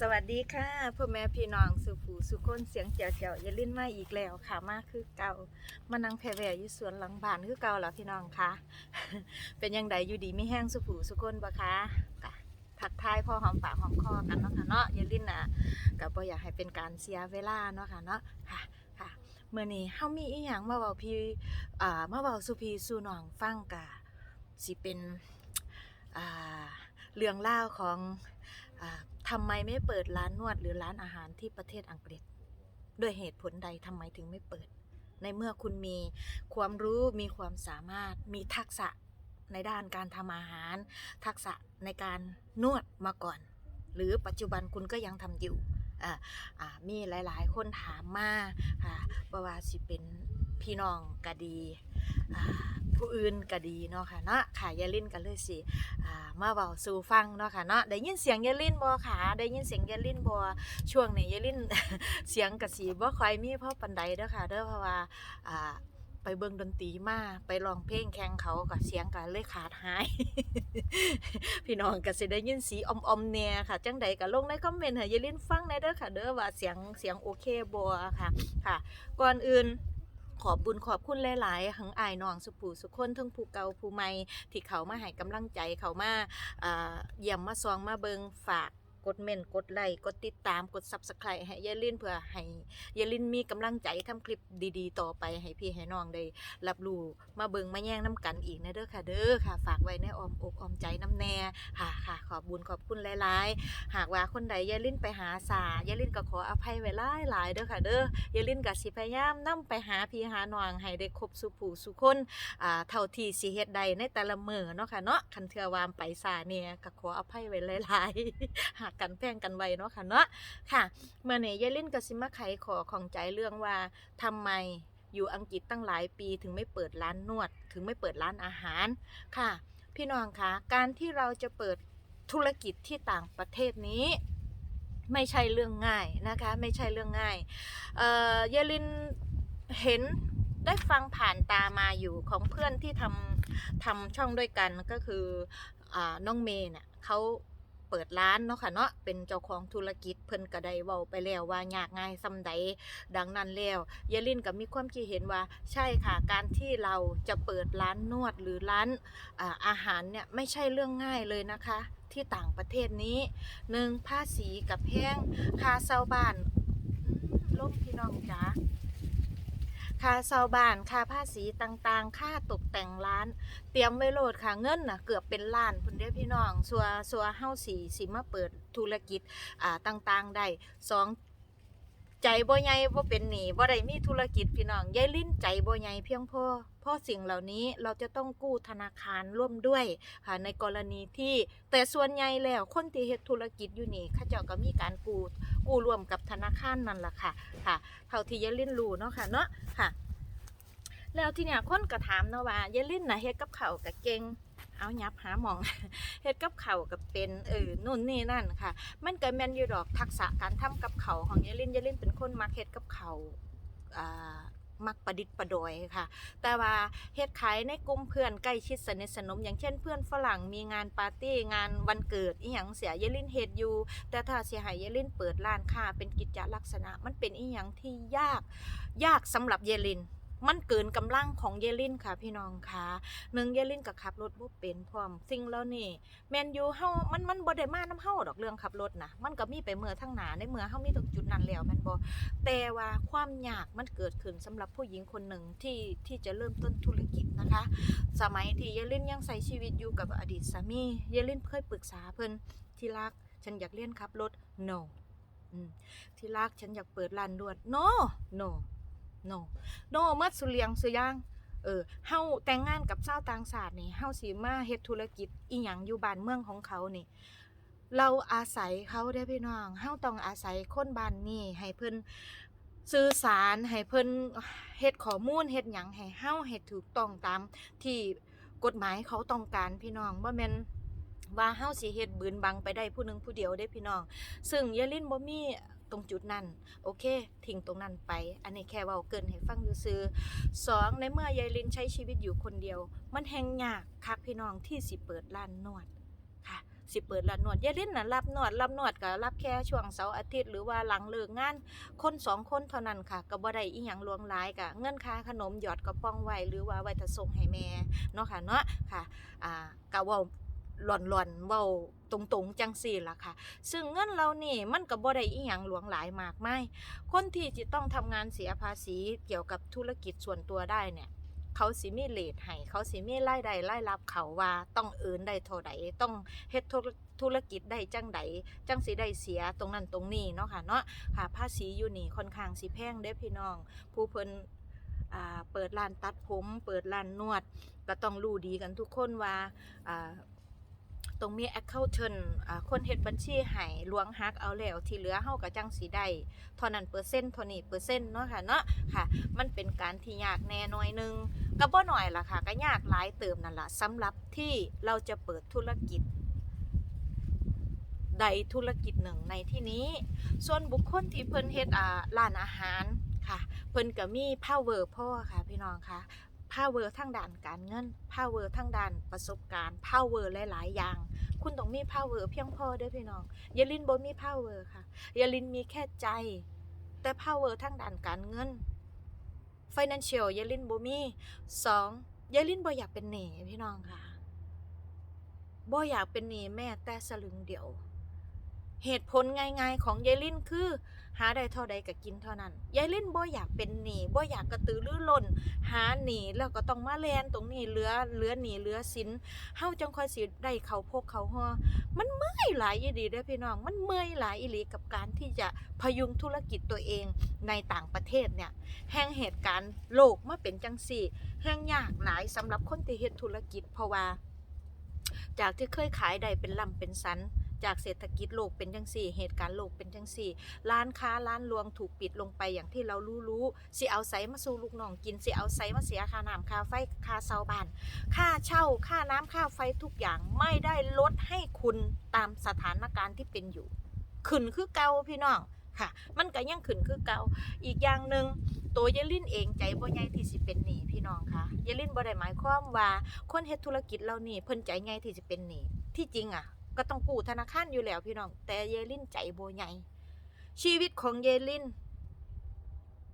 สวัสดีค่ะพ่อแม่พี่น้องสุผูสุคนเสียงเจียวเจียวอย่าลิ้นมาอีกแล้วค่ะมาคือเก่ามานั่งแพรแวอยู่สวนหลังบ้านคือเก่าแล้วพี่น้องคะเป็นยังไงอยู่ดีไม่แห้งสุผูสุคนปะคะกะทักทายพ่อหอมปากหอมคอกันเนาะค่ะเนาะอย่าลิ้นนะก็บ่อยากให้เป็นการเสียเวลาเนาะค่ะเนาะค่ะค่ะเมื่อนี้เฮามีอีหยังมาเว้าพี่อ่ามาเว้าสุพีสู่น้องฟังกะสิเป็นอ่าเรื่องเล่าของอ่า ทำไมไม่เปิดร้านนวดหรือร้านอาหารที่ประเทศอังกฤษ ด้วยเหตุผลใดทำไมถึงไม่เปิด ในเมื่อคุณมีความรู้มีความสามารถมีทักษะในด้านการทำอาหาร ทักษะในการนวดมาก่อน หรือปัจจุบันคุณก็ยังทำอยู่อ่าอ่ามีหลายๆ คนถามมาค่ะบ่ว่าสิเป็น พี่น้องก็ดีผู้อื่นก็ดีเนาะค่ะเนาะค่ะยาลินกันเลยสิอ่ามาเบาสู่ฟังเนาะค่ะเนาะได้ยินเสียงยายลินบ่ค่ะได้ยินเสียงยายลินบ่ช่วงนี้ยายลินเสียงกะสีบ่ค่อยมีเพราะปานใดเด้อค่ะเด้อเพราะว่าไปเบิ่งดนตรีมาไปร้องเพลงแข่งเขาก็เสียงก็เลยขาดหาย พี่น้องก็สิได้ยินสีออมๆเนี่ยค่ะจังใดก็ลงในคอมเมนต์ให้ยายลินฟังได้เด้อค่ะเด้อว่าเสียงเสียงโอเคบ่ค่ะค่ะ ก่อนอื่น ขอบบุญขอบคุณหลายๆหังอายน้องสุผูสุคนทั้งผู้เก่าผู้ใหม่ที่เขามาให้กำลังใจเขามาอ่าเยี่ยมมาซองมาเบิงฝาก กดเมนกดไลค์กดติดตามกด Subscribe ให้ยายลินเพื่อให้ยายลินมีกำลังใจทำคลิปดีๆ ต่อไปให้พี่ให้น้องได้รับรู้มาเบิงมาแย่งน้ำกันอีกนะเด้อค่ะ เด้อค่ะ ฝากไว้ในออมอกออมใจน้ำแน่ค่ะค่ะ ขอบบุญขอบคุณหลายๆ หากว่าคนใดยายลินไปหาสายายลินก็ขออภัยไว้หลายๆเด้อค่ะ เด้อยายลินก็สิพยายามนํไปหาพี่หาน้องให้ได้ครบสุผู้สุคนอ่าเท่าที่สิเฮ็ดใดในแต่ละมื้อเนาะค่ะเนาะคันเทือวามไปซาเนี่ยก็ขออภัยไว้หลายๆหากกันแพงกันไว้เนาะค่ะเนาะค่ะเมื่อนี้ยายลินก็สิมาไขขอของใจเรื่องว่าทำไมอยู่อังกฤษตั้งหลายปีถึงไม่เปิดร้านนวด ถึงไม่เปิดร้านอาหารค่ะ พี่น้องคะการที่เราจะเปิดธุรกิจที่ต่างประเทศนี้ไม่ใช่เรื่องง่ายนะคะ ไม่ใช่เรื่องง่ายเอ่อยายลินเห็นได้ฟังผ่านตามาอยู่ของเพื่อนที่ทำทำช่องด้วยกันก็คืออน้องเมย์เนี่ยเขา เปิดร้านเนาะค่ะเนาะเป็นเจ้าของธุรกิจเพิ่นก็ได้เว้าไปแล้วว่ายากง่ายซำใดดังนั้นแล้วยายลินก็มีความคิดเห็นว่าใช่ค่ะการที่เราจะเปิดร้านนวดหรือร้านอาหารเนี่ยไม่ใช่เรื่องง่ายเลยนะคะที่ต่างประเทศนี้หนึ่งภาษีกับแพงค่าเช่าบ้านล่มพี่น้องจ๋า ค่าเช่าบ้านค่าภาษีต่างๆ ค่าตกแต่งร้าน เตรียมไว้โหลดค่ะเงินน่ะเกือบเป็นล้านพุ่นเด้อพี่น้องสัวสัวเฮาสีสิมาเปิดธุรกิจอ่าต่างๆได้สองใจบ่ใหญ่บ่เป็นหนี้บ่ได้มีธุรกิจพี่น้องยายลิ้นใจบ่ใหญ่เพียงพอ ราะสิ่งเหล่านี้เราจะต้องกู้ธนาคารร่วมด้วยค่ะในกรณีที่แต่ส่วนใหญ่แล้วคนที่เฮ็ดธุรกิจอยู่นี่เขาเจ้าก็มีการกู้กู้ร่วมกับธนาคารนั่นล่ะค่ะค่ะเท่าที่ยายลินรู้เนาะค่ะเนาะค่ะ แล้วที่เนี่ยคนก็ถามเนาะว่ายายลินน่ะเฮ็ดกับเขาวก็เก่งเอายับหาหมองเฮ็ดกับเขาวก็เป็นเออนู่นนี่นั่นค่ะ มันก็แม่นอยู่ดอกทักษะการทำกับเขาของยายลินยายลินเป็นคนมักเฮ็ดกับเขาอ่า มักประดิษฐ์ประดอยค่ะ แต่ว่าเฮ็ดขายในกลุ่มเพื่อนใกล้ชิดสนิทสนม อย่างเช่นเพื่อนฝรั่งมีงานปาร์ตี้งานวันเกิดอีหยังเสียเยลินเฮ็ดอยู่ แต่ถ้าเสียหายเยลินเปิดร้านค้าเป็นกิจลักษณะ มันเป็นอีหยังที่ยากยากสำหรับเยลิน มันเกินกำลังของเยลินค่ะ พี่น้องค่ะหนึ่งเยลินกับขับรถบ่เป็นพร้อมสิ่งแล้วนี่แมนยูเฮามันมันบ่ได้มาน้ำเฮาดอกเรื่องขับรถนะมันก็มีไปเมื่อทั้งหนาในเมื่อเฮามีตรงจุดนั้นแล้วแม่นบ่แต่ว่าความยากมันเกิดขึ้นสำหรับผู้หญิงคนหนึ่งที่ที่จะเริ่มต้นธุรกิจนะคะ สมัยที่เยลินยังใช้ชีวิตอยู่กับอดีตสามีเยลินเคยปรึกษาเพิ่นที่รักฉันอยากเรียนขับรถ no ที่รักฉันอยากเปิดร้านนวด no no no no เมื่อสุเลียงสุย่างเออเฮาแต่งงานกับชาต่างชาตินี่เฮาสิมาเฮ็ดธุรกิจอีหยังอยู่บ้านเมืองของเขานี่ เราอาศัยเขาได้พี่น้องเฮาต้องอาศัยคนบ้านนี้ให้เพิ่นสื่อสารให้เพิ่นเฮ็ดข้อมูลเฮ็ดหยังให้เฮาเฮ็ดถูกต้องตามที่กฎหมายเขาต้องการพี่น้องบ่แม่นว่าเฮาสิเฮ็ดบืนบังไปได้ผู้หนึงผู้เดียวได้พี่น้อง ซึ่งยายลินบ่มี ตรงจุดนั้น โอเค ทิ้งตรงนั้นไป อันนี้แค่เว้าเกินให้ฟังซื่อๆสองในเมื่อยายลินใช้ชีวิตอยู่คนเดียว มันแฮงยากคักพี่น้องที่สิเปิดร้านนวดค่ะ สิเปิดร้านนวดยายลินน่ะรับนวดรับนวดก็รับแค่ช่วงเสาร์อาทิตย์หรือว่าหลังเลิกงาน คนสองคนเท่านั้นค่ะก็บ่ได้อีหยังลวงหลายกะเงินค่าขนมหยอดกระป๋องไว้หรือว่าไว้ถ้าส่งให้แม่เนาะค่ะเนาะค่ะอ่ากะว้า หล่อนๆเว้าตรงๆ จังซี่ล่ะค่ะ ซึ่งเงินเรานี่มันก็บ่ได้อีหยังหลวงหลายมากไมายคนที่จะต้องทำงานเสียภาษีเกี่ยวกับธุรกิจส่วนตัวได้เนี่ย เขาสิมีเลทให้เขาสิมีรายได้รายรับเขาว่าต้องเอินได้เท่าใดต้องเฮ็ดธุรธุรกิจได้จังใดจังสิได้เสียตรงนั้นตรงนี้เนาะค่ะเนาะค่ะภาษีอยู่นี่ค่อนข้างสิแพงเด้พี่น้อง ผู้เพิ่นอ่าเปิดร้านตัดผม เปิดร้านนวด ก็ต้องรู้ดีกันทุกคนว่าอ่า ต้องมี accountant คนเฮ็ดบัญชีให้ลวงหักเอาแล้วที่เหลือเฮาก็จังสิได้เท่านั้นเปอร์เซ็นต์เท่านี้เปอร์เซ็นต์เนาะค่ะเนาะค่ะ มันเป็นการที่ยากแน่น้อยหนึงก็บ่หน่อยล่ะค่ะก็ยากหลายเติมนั่นล่ะสำหรับที่เราจะเปิดธุรกิจใดธุรกิจหนึ่งในที่นี้ ส่วนบุคคลที่เพิ่นเฮ็ดอ่าร้านอาหารค่ะ เพิ่นก็มี power พ่อค่ะพี่น้องค่ะ power ทางด้านการเงิน power ทางด้านประสบการณ์ power หลาย ๆ อย่าง คุณต้องมี power เพียงพอด้อพี่น้องอยาลินบ่มี power ค่ะอยาลินมีแค่ใจ แต่ power ทางด้านการเงิน financial ยายลินบ่มีสองยาลินบ่อยากเป็นหนี้พี่น้องค่ะบ่อยากเป็นหนี้แม่แต่สลึงเดียว เหตุผลง่าย ๆ ของยายลินคือ หาได้เท่าใดก็กินเท่านั้น ยายลินบ่อยากเป็นหนี้บ่อยากกระตือรือร้น หาหนี้แล้วก็ต้องมาแลนตรงนี้เหลือเหลือหนี้เหลือสินเฮาจังค่อยสิได้เขาพกเขาฮอมันเมื่อยหลายอีหลีเด้อพี่น้อง มันเมื่อยหลายอีหลีกับการที่จะพยุงธุรกิจตัวเองในต่างประเทศเนี่ยแห่งเหตุการณ์โลกมาเป็นจังสี่แห่งยากหลายสำหรับคนที่เฮ็ดธุรกิจเพราะว่า จากที่เคยขายได้เป็นลำเป็นสัน จากเศรษฐกิจโลกเป็นจังสี่ เหตุการณ์โลกเป็นจังสี่ ร้านค้าร้านรวงถูกปิดลงไปอย่างที่เรารู้รู้สิเอาไสมาสู่ลูกน้องกินสิเอาไสมาเสียค่าน้ำค่าไฟค่าเซาบ้านค่าเช่าค่าน้ำค่าไฟทุกอย่างไม่ได้ลดให้คุณตามสถานการณ์ที่เป็นอยู่ ขึ้นคือเก่าพี่น้องค่ะ มันก็ยังขึ้นคือเก่าอีกอย่างหนึ่งตัวยายลินเองใจบ่ใหญ่ที่สิเป็นหนี้พี่น้องค่ะยายลินบ่ได้หมายความว่าคนเฮ็ดธุรกิจเหล่านี้เพิ่นใจใหญ่ที่จะเป็นหนี้ที่จริงอะ ก็ต้องกู้ธนาคารอยู่แล้วพี่น้อง แต่ยายลินใจโบใหญ่ชีวิตของยายลิน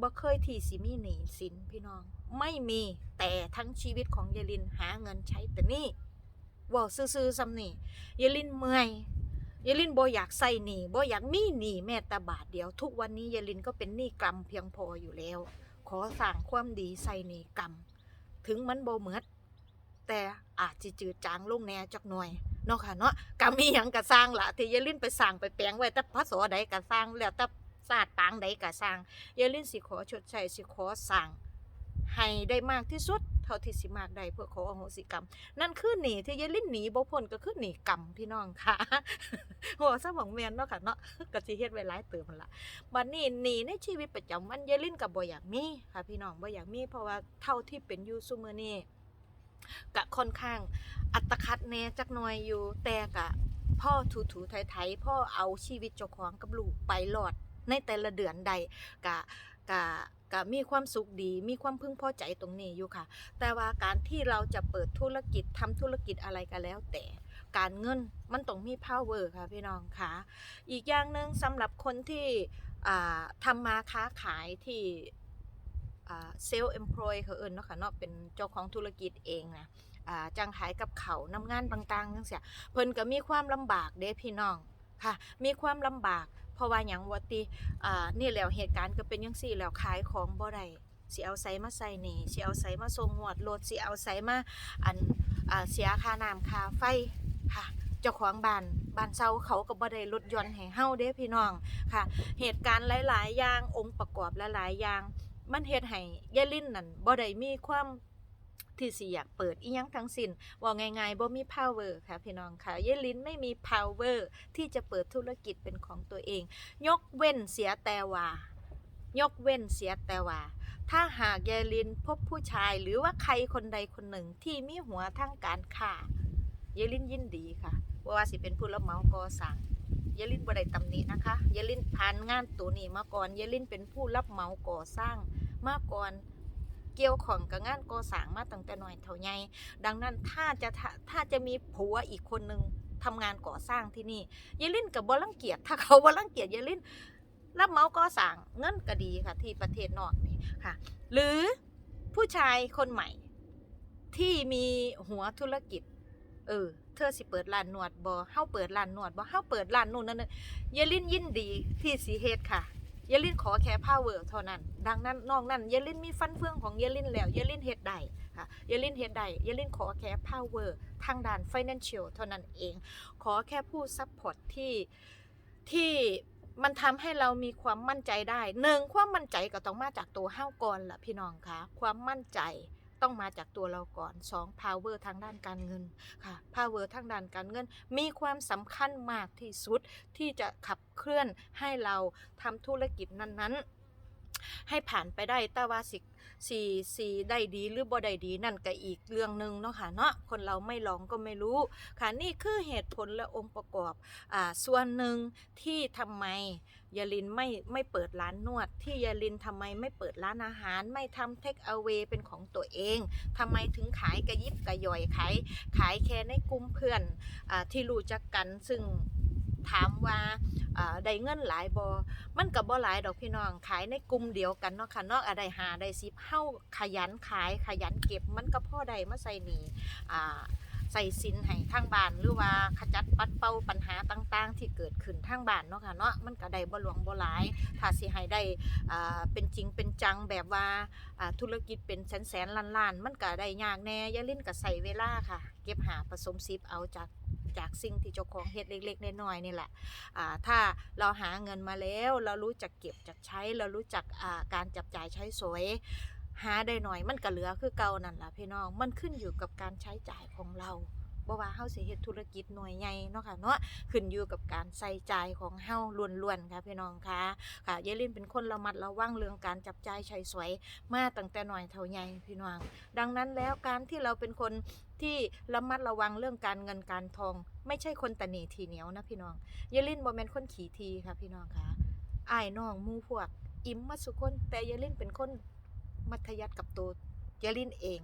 บ่เคยที่สิมีหนี้สินพี่น้อง ไม่มีแต่ทั้งชีวิตของยายลินหาเงินใช้แต่นี่ว้าซื่อๆซ้ำนี่ยายลินเมื่อยยายลินบ่อยากใส่หนี้บ่อยากมีหนี้แม้แต่บาทเดียว ทุกวันนี้ยายลินก็เป็นหนี้กรรมเพียงพออยู่แล้ว ขอสร้างความดีใส่หนี้กรรม ถึงมันบ่เหมือดแต่อาจจะจืดจางลงแน่จักหน่อย เนาะค่ะเนาะกรรมมีหยังก็สร้างละที่ยายลินไปสร้างไปแปลงไว้แต่พระโสใดก็สร้างแล้วแต่ศาสตร์ปางใดก็สร้างยายลินสิขอชดใช้สิขอสร้างให้ได้มากที่สุดเท่าที่สิมากได้เพื่อขออโหสิกรรม นั่นคือหนีที่ยายลินหนีบ่พ้นก็คือหนีกรรมพี่น้องค่ะหัวสมองแมนเนาะค่ะเนาะก็สิเฮ็ดไว้หลายเติมมันละบัดนี้หนีในชีวิตประจำวันยายลินก็บ่อยากมีค่ะพี่น้องบ่อยากมีเพราะว่าเท่าที่เป็นอยู่ซุมื้อนี้ ก็ค่อนข้างอัตคัดแน่จักหน่อยอยู่ แต่ก็พ่อถูๆไถๆพ่อเอาชีวิตเจ้าของกับลูกไปรอด ในแต่ละเดือนใดก็ก็ก็มีความสุขดี มีความพึงพอใจตรงนี้อยู่ค่ะ แต่ว่าการที่เราจะเปิดธุรกิจทำธุรกิจอะไรก็แล้ว แต่การเงินมันต้องมี power ค่ะพี่น้องค่ะ อีกอย่างหนึ่งสำหรับคนที่อ่าทำมาค้าขายที่ เซลล์ employ เขาเอิญเนาะค่ะเนาะเป็นเจ้าของธุรกิจเองนะจังขายกับเขาวนำงานต่างๆจังเสียเพิ่นก็มีความลำบากเด้พี่น้องค่ะ มีความลำบากเพราะว่าหยังวติอ่านี่แล้วเหตุการณ์ก็เป็นจังซี่แล้วขายของบ่ได้สิเอาไสมาใส่หนี่สิเอาไสมาส่งงวดรถสิเอาไสมาอันอ่าเสียค่าน้ำค่าไฟค่ะเจ้าของบ้านบ้านเซาเขาก็บ่ได้ลดย่อนให้เฮาเด้พี่น้องค่ะ เหตุการณ์หลาย ๆ อย่างองค์ประกอบหลายๆอย่าง มันเฮ็ดให้ยายลินนั่นบ่ได้มีความที่สิอยากเปิดอีหยังทั้งสิ้นว่าง่ายๆบ่มี power ค่ะพี่น้องค่ะยายลินไม่มี power ที่จะเปิดธุรกิจเป็นของตัวเอง ยกเว้นเสียแต่ว่ายกเว้นเสียแต่ว่า ถ้าหากยายลินพบผู้ชายหรือว่าใครคนใดคนหนึ่งที่มีหัวทางการค้ายายลินยินดีค่ะว่าสิเป็นผู้รับเหมาก่อสร้าง ยาลินบ่ได้ตำหนินะคะยาลินผ่านงานตัวนี้มาก่อนยาลินเป็นผู้รับเหมาก่อสร้างมาก่อนเกี่ยวของกับงานก่อสร้างมาตั้งแต่หน้อยเท่าใหญ่ดังนั้นถ้าจะถ้าถ้าจะมีผัวอีกคนหนึ่งทำงานก่อสร้างที่นี่ยาลินกับบ่รังเกียจถ้าเขาบ่รังเกียจยายลินรับเหมาก่อสร้างเงินก็ดีค่ะที่ประเทศนอกนี่ค่ะ หรือผู้ชายคนใหม่ที่มีหัวธุรกิจ เออ เธอสิเปิดร้านนวดบ่เฮาเปิดร้านนวดบ่เฮาเปิดร้านนู่นนั่นนยายลินยินดีที่สีเฮ็ดค่ะยายลินขอแค่ power เท่านั้น ดังนั้นนอกนั้นยายลินมีฟันเฟืองของยายลินแล้วยายลินเฮ็ดได้ค่ะยายลินเฮ็ดได้ยายลินขอแค่ power ทางด้าน financial เท่านั้นเอง ขอแค่ผู้ support ที่ที่มันทำให้เรามีความมั่นใจได้หนึ่งความมั่นใจก็ต้องมาจากตัวเฮาก่อนล่ะพี่น้องคะความมั่นใจ ต้องมาจากตัวเราก่อนสอง power ทางด้านการเงินค่ะ power ทางด้านการเงิน มีความสำคัญมากที่สุดที่จะขับเคลื่อนให้เราทำธุรกิจนั้นๆ ให้ผ่านไปได้แต่ว่าสิ สีสีได้ดีหรือบ่ได้ดีนั่นก็อีกเรื่องหนึ่งเนาะค่ะเนาะคนเราไม่ลองก็ไม่รู้ค่ะนี่คือเหตุผลและองค์ประกอบอ่าส่วนหนึ่งที่ทำไมยาลินไม่ไม่เปิดร้านนวด ที่ยาลินทำไมไม่เปิดร้านอาหาร ไม่ทำเทคเอา a y เป็นของตัวเองทำไมถึงขายกระยิบกระย่อยขายขายแค่ในกลุ่มเพื่อนอาที่รู้จักกันซึ่ง ถามว่าได้เงินหลายบอมันกับบ่หลายดอกพี่น้องขายในกลุ่มเดียวกันเนาะค่ะเนอกอะไรหาได้สิบเฮ้าขยันขายขยันเก็บมันก็พ่อใดมาใส่หนีอ่าใส่สินให้ทางบ้านหรือว่าขจัดปัดเป่าปัญหาต่าง ๆ ที่เกิดขึ้นทางบ้านเนาะค่ะเนาะมันก็ได้บ่หลวงบ่หลาย ถ้าสิให้ได้อ่าเป็นจริงเป็นจังแบบว่าอ่าธุรกิจเป็นแสนๆล้านๆมันก็ได้ยากแน่อย่าลิ้นก็ใส่เวลาค่ะ เก็บหาผสมซิปเอาจาก จากสิ่งที่เจ้าของเฮ็ดเล็กๆน้อยๆนี่แหละอ่าถ้าเราหาเงินมาแล้ว เรารู้จักเก็บจักใช้ เรารู้จักอ่าการจับจ่ายใช้สอยหาได้หน่อยมันก็เหลือคือเก่านั่นล่ะพี่น้อง มันขึ้นอยู่กับการใช้จ่ายของเรา บ่ว่าเฮาสิเฮ็ดธุรกิจหน่วยใหญ่เนาะค่ะเนาะขึ้นอยู่กับการใส่ใจของเฮาล้วนๆค่ะพี่น้องค่ะค่ะยายลินเป็นคนระมัดระวังเรื่องการจับจ่ายใช้สอยมาตั้งแต่หน้อยเท่าใหญ่พี่น้องดังนั้นแล้วการที่เราเป็นคนที่ระมัดระวังเรื่องการเงินการทอง ไม่ใช่คนตะหนีทีเหนียวนะพี่น้องยายลินบ่แม่นคนขี่ทีค่ะพี่น้องค่ะอายน้องมู่พวก อิ่มมาสุคนแต่ยายลินเป็นคนมัธยัติกับตัวยาลินเอง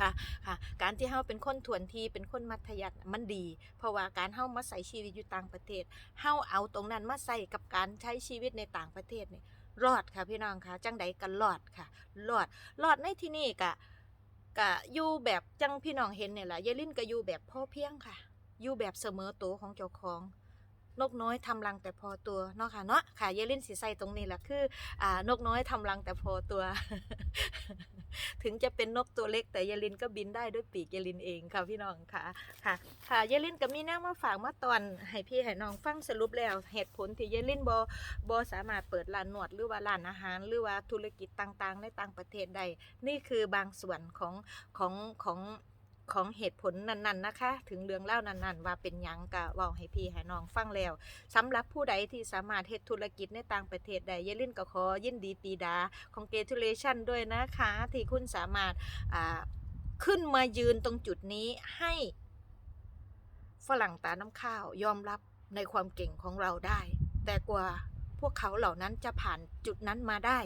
ค่ะค่ะ การที่เฮาเป็นคนถวนทีเป็นคนมัธยัติมันดี เพราะว่าการเฮามาใส่ชีวิตอยู่ต่างประเทศเฮาเอาตรงนั้นมาใส่กับการใช้ชีวิตในต่างประเทศนี่รอดค่ะพี่น้องค่ะจังใดก็รอดค่ะรอดรอดในที่นี่กะกะอยู่แบบจังพี่น้องเห็นเนี่ยแหละยายลินก็อยู่แบบพ่อเพียงค่ะอยู่แบบเสมอตัวของเจ้าของ นกน้อยทำรังแต่พอตัวเนาะค่ะเนาะค่ะยายลินสีใสตรงนี้แหละคืออ่านกน้อยทำรังแต่พอตัว ถึงจะเป็นนกตัวเล็กแต่ยายลินก็บินได้ด้วยปีกยายลินเองค่ะพี่น้องค่ะค่ะ ค่ะยายลินก็มีแนวมาฝากมาตอนให้พี่ให้น้องฟังสรุปแล้วเหตุผลที่ยายลินบอบสามารถเปิดร้านนวดหรือว่าร้านอาหาร หรือว่าธุรกิจต่างๆ ในต่างประเทศได้นี่คือบางส่วนของของของ ของเหตุผลนั้น ๆ นะคะ ถึงเรื่องเล่านั้นๆ ว่าเป็นยังกะว้าให้พี่ให้น้องฟังแล้วสำหรับผู้ใดที่สามารถเฮ็ดธุรกิจในต่างประเทศได้ยาลินก็ขอยินดีตีดา congratulation ด้วยนะคะ ที่คุณสามารถอ่าขึ้นมายืนตรงจุดนี้ให้ฝรั่งตาน้ำข้าวยอมรับในความเก่งของเราได้ แต่กว่าพวกเขาเหล่านั้นจะผ่านจุดนั้นมาได้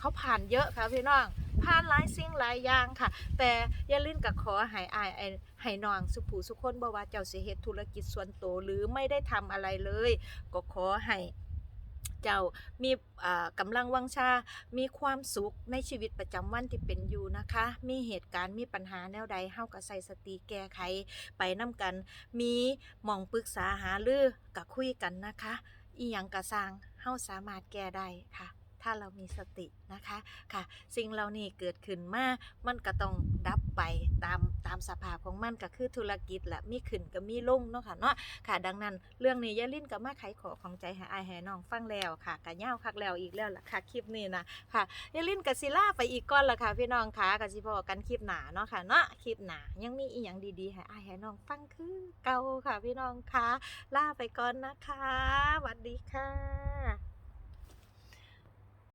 เขาผ่านเยอะค่ะพี่น้องผ่านหลายสิ่งหลายอย่างค่ะ แต่อย่าลืมกับขอให้อายอ้ให้น้องสุผูสุคนบ่ว่าเจ้าสิเฮ็ดธุรกิจส่วนตัวหรือไม่ได้ทำอะไรเลย ก็ขอให้เจ้ามีอ่ากำลังวังชา มีความสุขในชีวิตประจำวันที่เป็นอยู่นะคะ มีเหตุการณ์ มีปัญหาแนวใดเฮาก็ใส่สติแก้ไข ไปนํกัน มีหมองปรึกษาหารือก็คุยกันนะคะ อีหยังกะสร้างเฮาสามารถแก้ได้ค่ะ ถ้าเรามีสตินะคะค่ะ สิ่งเหล่านี้เกิดขึ้นมามันก็ต้องดับไปตามตามสภาพของมันก็คือธุรกิจแหละมีขึ้นก็มีลงเนาะค่ะเนาะค่ะ ดังนั้นเรื่องนี้ยาลินก็มาไขขอของใจให้อายให้น้องฟังแล้วค่ะกะย่าคักแล้วอีกแล้วล่ะค่ะคลิปนี้นะค่ะยาลินกับศิลาไปอีกก่อนละค่ะพี่น้องค่ะกะสิพอกันคลิปหนาเนาะค่ะเนาะคลิปหนายังมีอีหยังดีๆให้อายให้น้องฟังคือเก่าค่ะพี่น้องค่ะลาไปก่อนนะคะสวัสดีค่ะ